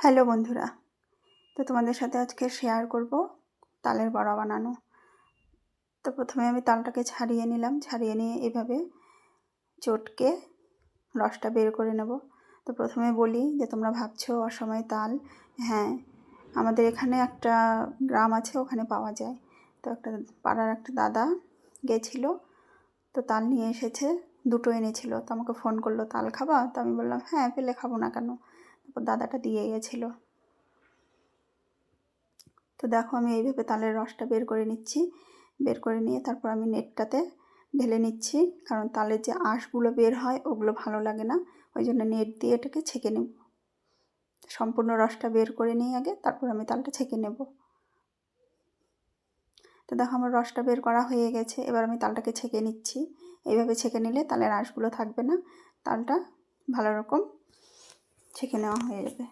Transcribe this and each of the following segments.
Hello বন্ধুরা, তো তোমাদের সাথে আজকে শেয়ার করব তালের বড়া বানানো। তো প্রথমে আমি তালটাকে ছাড়িয়ে নিলাম, ছাড়িয়ে নিয়ে এভাবে চটকে রসটা বের করে নেব। তো প্রথমে বলি যে তোমরা ভাবছ অসময় তাল হ্যাঁ আমাদের এখানে একটা গ্রাম আছে, ওখানে পাওয়া যায়। তো একটা পাড়ার একটা দাদা গেছিল, তো তাল নিয়ে এসেছে, দুটো এনেছিল। তো আমাকে ফোন করল, তাল খাবা? তো আমি বললাম হ্যাঁ পেলে খাব না কেন? তারপর দাদাটা দিয়ে গেছিল। তো দেখো আমি এইভাবে তালের রসটা বের করে নিচ্ছি। বের করে নিয়ে তারপর আমি নেটটাতে ঢেলে নিচ্ছি। কারণ তালের যে আঁশগুলো বের হয়, ওগুলো ভালো লাগে না। ওই জন্য নেট দিয়ে এটাকে ছেঁকে নেব। সম্পূর্ণ রসটা বের করে নিই আগে তারপর আমি তালটা ছেঁকে নেব। তো দেখো আমার রসটা বের করা হয়ে গেছে। এবার আমি তালটাকে ছেঁকে নিচ্ছি। এইভাবে ছেঁকে নিলে তালের আঁশগুলো থাকবে না। তালটা ভালো রকম ছেঁকে নেওয়া হয়ে যাবে।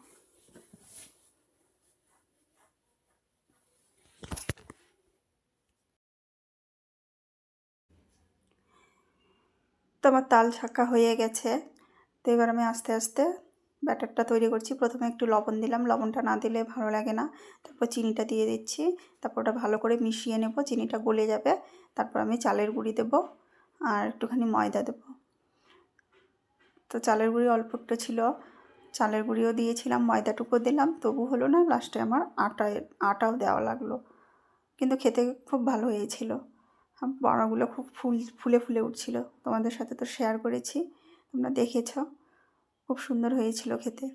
তো আমার তাল ছাক্কা হয়ে গেছে। তো এবার আমি আস্তে আস্তে ব্যাটারটা তৈরি করছি। প্রথমে একটু লবণ দিলাম। লবণটা না দিলে ভালো লাগে না। তারপর চিনিটা দিয়ে দিচ্ছি। তারপর ওটা ভালো করে মিশিয়ে নেব। চিনিটা গলে যাবে। তারপর আমি চালের গুঁড়ি দেব। আর একটুখানি ময়দা দেব। তো চালের গুঁড়ি অল্প একটু ছিল। চালের গুঁড়িও দিয়েছিলাম ময়দাটুকু দিলাম, তবু হলো না লাস্টে আমার আটা আটাও দেওয়া লাগল। কিন্তু খেতে খুব ভালো হয়েছিল। বড়াগুলো খুব ফুল, ফুলে ফুলে উঠছিল। তোমাদের সাথে তো শেয়ার করেছি, তোমরা দেখেছ। খুব সুন্দর হয়েছিল খেতে।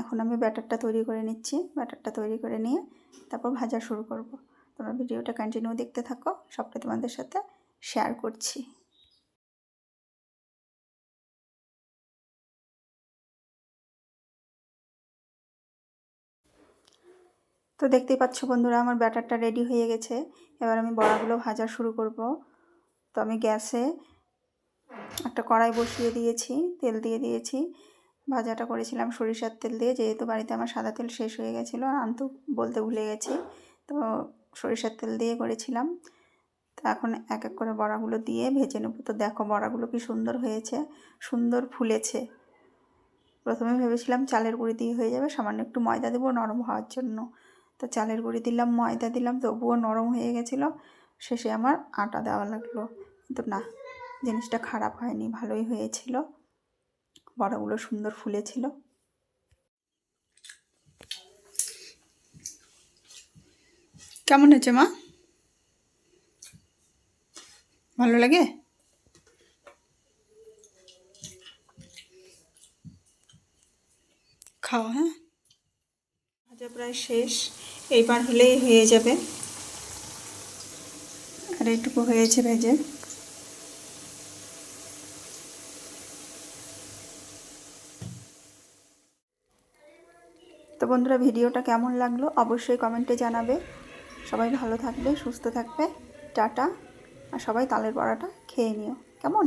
এখন আমি ব্যাটারটা তৈরি করে নিচ্ছি। ব্যাটারটা তৈরি করে নিয়ে তারপর ভাজা শুরু করব। তোমরা ভিডিওটা কন্টিনিউ দেখতে থাকো, সবটা তোমাদের সাথে শেয়ার করছি। তো দেখতেই পাচ্ছ বন্ধুরা, আমার ব্যাটারটা রেডি হয়ে গেছে। এবার আমি বড়াগুলো ভাজা শুরু করব। তো আমি গ্যাসে একটা কড়াই বসিয়ে দিয়েছি, তেল দিয়ে দিয়েছি। ভাজাটা করেছিলাম সরিষার তেল দিয়ে, যেহেতু বাড়িতে আমার সাদা তেল শেষ হয়ে গেছিল, আর আনতে বলতে ভুলে গেছি। তো সরিষার তেল দিয়ে করেছিলাম। তো এখন এক এক করে বড়াগুলো দিয়ে ভেজে নেব। তো দেখো বড়াগুলো কি সুন্দর হয়েছে, সুন্দর ফুলেছে। প্রথমে ভেবেছিলাম চালের গুঁড়ি দিয়ে হয়ে যাবে, সামান্য একটু ময়দা দেবো, নরম হওয়ার জন্য। তো চালের গুঁড়ি দিলাম, ময়দা দিলাম, তবুও নরম হয়ে গেছিল। শেষে আমার আটা দেওয়া লাগল। কিন্তু না, জিনিসটা খারাপ হয়নি, ভালোই হয়েছিল। বড়াগুলো সুন্দর ফুলেছিল। কেমন হয়েছে মা? ভালো লাগে? খাওয়া হ্যাঁ? ভাজা প্রায় শেষ। এইবার হলেই হয়ে যাবে। আর এইটুকু হয়েছে ভেজে তো বন্ধুরা, ভিডিওটা কেমন লাগল অবশ্যই কমেন্টে জানাবে। সবাই ভালো থাকবে, সুস্থ থাকবে। টাটা। আর সবাই তালের বড়াটা খেয়ে নিও। কেমন?